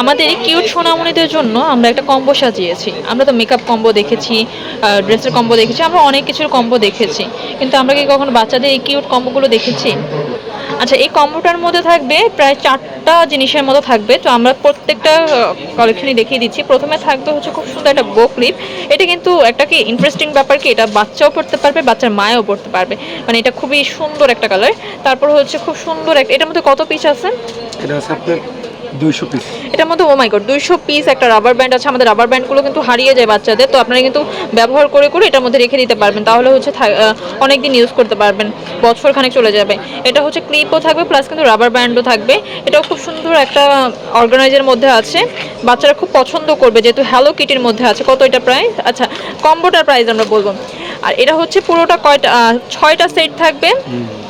আমাদের কিউট সোনামণিদের জন্য আমরা একটা কম্বো সাজিয়েছি। আমরা তো মেকআপ কম্বো দেখেছি ড্রেসের কম্বো দেখেছি, আমরা অনেক কিছুর কম্বো দেখেছি। কিন্তু আমরা কি কখনো বাচ্চাদের এই কিউট কম্বোগুলো দেখেছি? আচ্ছা এই কম্বোটার মধ্যে থাকবে প্রায় চারটা জিনিসের মতো থাকবে। তো আমরা প্রত্যেকটা কালেকশনই দেখিয়ে দিচ্ছি। প্রথমে থাকবে হচ্ছে খুব সুন্দর একটা বো ক্লিপ এটা কিন্তু একটা কি ইন্টারেস্টিং ব্যাপার কি, এটা বাচ্চাও পড়তে পারবে, বাচ্চার মায়েও পড়তে পারবে। মানে এটা খুবই সুন্দর একটা কালার তারপর হচ্ছে খুব সুন্দর একটা এটার মধ্যে কত পিস আছে? হচ্ছে আপনার দুইশো পিস এটার মধ্যে ও মাই গড দুইশো পিস একটা রাবার ব্যান্ড আছে। আমাদের রাবার ব্যান্ডগুলো কিন্তু হারিয়ে যায় বাচ্চাদের, তো আপনারা কিন্তু ব্যবহার করে করে এটার মধ্যে রেখে দিতে পারবেন। তাহলে হচ্ছে অনেক দিন ইউজ করতে পারবেন। বছর খানেক চলে যাবে। এটা হচ্ছে ক্লিপও থাকবে প্লাস কিন্তু রাবার ব্যান্ডও থাকবে। এটাও খুব সুন্দর একটা অর্গানাইজের মধ্যে আছে। বাচ্চারা খুব পছন্দ করবে, যেহেতু হ্যালো কিটির মধ্যে আছে। কত এটা প্রাইস আচ্ছা কম্বোটার প্রাইস আমরা বলব। আর এটা হচ্ছে পুরোটা কয়টা ছয়টা সেট থাকবে।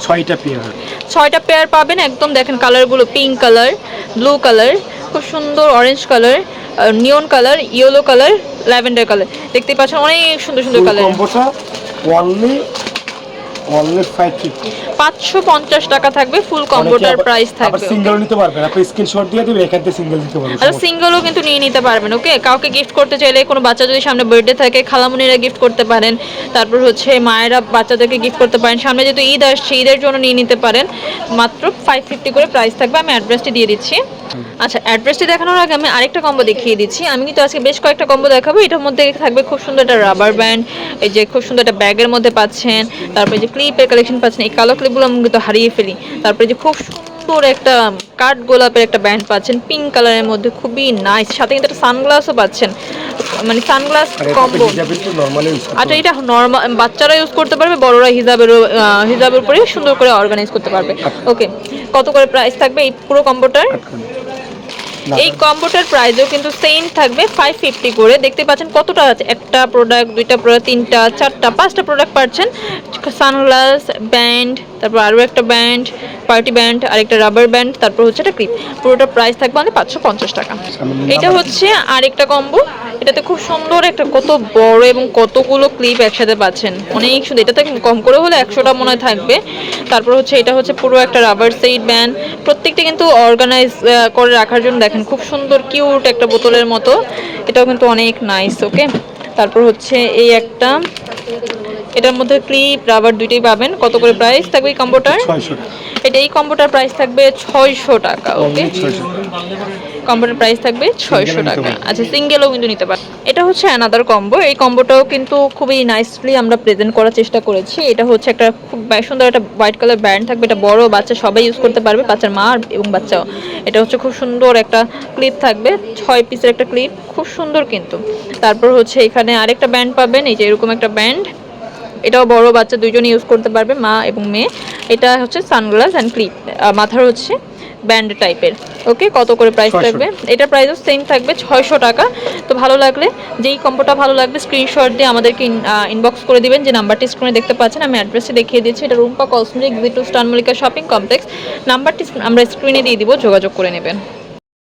ছয়টা পেয়ার ছয়টা পেয়ার পাবেন একদম দেখেন কালারগুলো পিঙ্ক কালার ব্লু কালার খুব সুন্দর orange colour neon colour yellow colour lavender colour দেখতে পাচ্ছেন অনেক সুন্দর সুন্দর colour only only five fifty পাঁচশো পঞ্চাশ টাকা থাকবে ফুল কম্বোটার প্রাইস আবার থাকবে। সিঙ্গেল নিতে পারবেন আপনি স্ক্রিনশট দিয়ে দেবেন এখান থেকে সিঙ্গেল দিতে পারবেন আচ্ছা সিঙ্গেলও কিন্তু নিয়ে নিতে পারবেন ওকে কাউকে গিফট করতে চাইলে কোনো বাচ্চা যদি সামনে বার্থডে থাকে খালামুনিরা গিফট করতে পারেন। তারপর হচ্ছে মায়েরা বাচ্চাদেরকে গিফট করতে পারেন। সামনে যেহেতু ঈদ আসছে ঈদের জন্য নিয়ে নিতে পারেন। মাত্র ফাইভ ফিফটি করে প্রাইস থাকবে আমি অ্যাড্রেসটি দিয়ে দিচ্ছি। আচ্ছা অ্যাড্রেসটি দেখানোর আগে আমি আরেকটা কম্বো দেখিয়ে দিচ্ছি। আমি কিন্তু আজকে বেশ কয়েকটা কম্বো দেখাবো। এটার মধ্যে থাকবে খুব সুন্দর একটা রাবার ব্যান্ড এই যে খুব সুন্দর একটা ব্যাগের মধ্যে পাচ্ছেন। তারপরে যে ক্লিপের কালেকশন পাচ্ছেন এই কালো ক্লিপগুলো আমি কিন্তু হারিয়ে ফেলি। তারপরে যে খুব সুন্দর একটা কাঠ গোলাপের একটা ব্যান্ড পাচ্ছেন পিঙ্ক কালারের মধ্যে খুবই নাইস সাথে কিন্তু একটা সানগ্লাসও পাচ্ছেন মানে সানগ্লাস কম্বো হিজাবের আচ্ছা এটা নর্মাল বাচ্চারা ইউজ করতে পারবে বড়রা হিজাবেরও আহ, হিজাবের উপরে সুন্দর করে অর্গানাইজ করতে পারবে। ওকে কত করে প্রাইস থাকবে এই পুরো কম্বোটার এই কম্বোটার প্রাইসও কিন্তু সেম থাকবে ফাইভ ফিফটি করে। দেখতে পাচ্ছেন কতটা আছে? একটা প্রোডাক্ট দুইটা প্রোডাক্ট তিনটা চারটা পাঁচটা প্রোডাক্ট পাচ্ছেন। সানগ্লাস ব্যান্ড তারপর আরও একটা ব্যান্ড পার্টি ব্যান্ড আর একটা রাবার ব্যান্ড তারপর হচ্ছে একটা ক্লিপ পুরোটা প্রাইস থাকবে আমাদের পাঁচশো পঞ্চাশ টাকা। এটা হচ্ছে আরেকটা কম্বো এটাতে খুব সুন্দর একটা কত বড় এবং কতগুলো ক্লিপ একসাথে পাচ্ছেন। অনেক সুন্দর। এটাতে কম করে হলে একশোটা মনে হয় থাকবে। তারপর হচ্ছে এটা হচ্ছে পুরো একটা রাবার সেট ব্যান্ড প্রত্যেকটা কিন্তু অর্গানাইজ করে রাখার জন্য দেখেন খুব সুন্দর কিউট একটা বোতলের মতো। এটাও কিন্তু অনেক নাইস ওকে তারপর হচ্ছে এই একটা এটার মধ্যে ক্লিপ রাবার দুইটাই পাবেন। কত করে প্রাইস থাকবে এই কম্বোটার ছয়শো এটা এই কম্বোটার প্রাইস থাকবে ছয়শো টাকা ওকে কম্বোটার প্রাইস থাকবে ছয়শো টাকা। আচ্ছা সিঙ্গেলও কিন্তু নিতে পারেন। এটা হচ্ছে অ্যানাদার কম্বো এই কম্বোটাও কিন্তু খুবই নাইসলি আমরা প্রেজেন্ট করার চেষ্টা করেছি। এটা হচ্ছে একটা খুব সুন্দর একটা হোয়াইট কালার ব্যান্ড থাকবে। এটা বড় বাচ্চা সবাই ইউজ করতে পারবে বাচ্চার মা এবং বাচ্চাও। এটা হচ্ছে খুব সুন্দর একটা ক্লিপ থাকবে, ছয় পিসের একটা ক্লিপ খুব সুন্দর কিন্তু। তারপর হচ্ছে এখানে আরেকটা ব্যান্ড পাবেন, এই যে এরকম একটা ব্যান্ড এটাও বড় বাচ্চা দুইজন ইউজ করতে পারবে, মা এবং মেয়ে। এটা হচ্ছে সানগ্লাস অ্যান্ড ক্লিপ মাথার হচ্ছে ব্যান্ড টাইপের ওকে কত করে প্রাইস থাকবে? এটা প্রাইসও সেম থাকবে ছয়শো টাকা। তো ভালো লাগলে যেই কম্পোটা ভালো লাগবে স্ক্রিনশট দিয়ে আমাদেরকে ইনবক্স করে দিবেন। যে নাম্বারটি স্ক্রিনে দেখতে পাচ্ছেন আমি অ্যাড্রেসটি দেখিয়ে দিয়েছি এটা রুম্পা কসমেটিক জিটু স্টান মল্লিকা শপিং কমপ্লেক্স নাম্বারটি আমরা স্ক্রিনে দিয়ে দিব যোগাযোগ করে নেবেন।